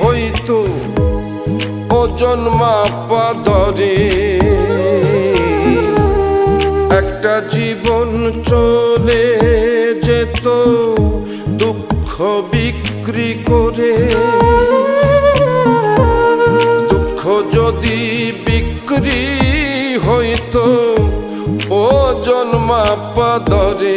হইতো ওজন মাপা ধরে। একটা জীবন চলে যেত দুঃখ বিক্রি করে। দুঃখ যদি বিক্রি হইতো ওজন মাপা ধরে।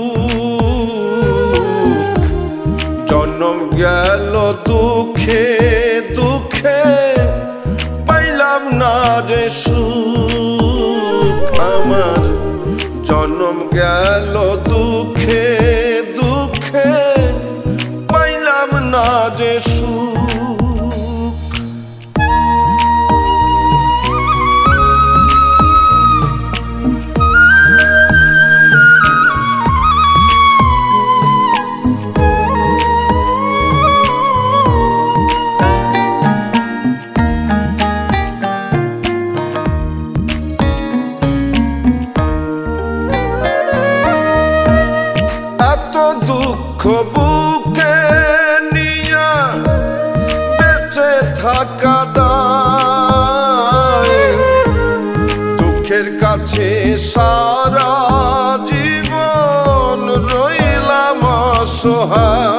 জন্ম গেল দুঃখে দুঃখে পাইলাম না রে সুখ আমার। জন্ম গেল দুঃখে দুঃখে পাইলাম না রে সুখ দুঃখ নিয়া বেঁচে থাকা দায়। দুঃখের কাছে সারা জীবন রইলাম অসহায়।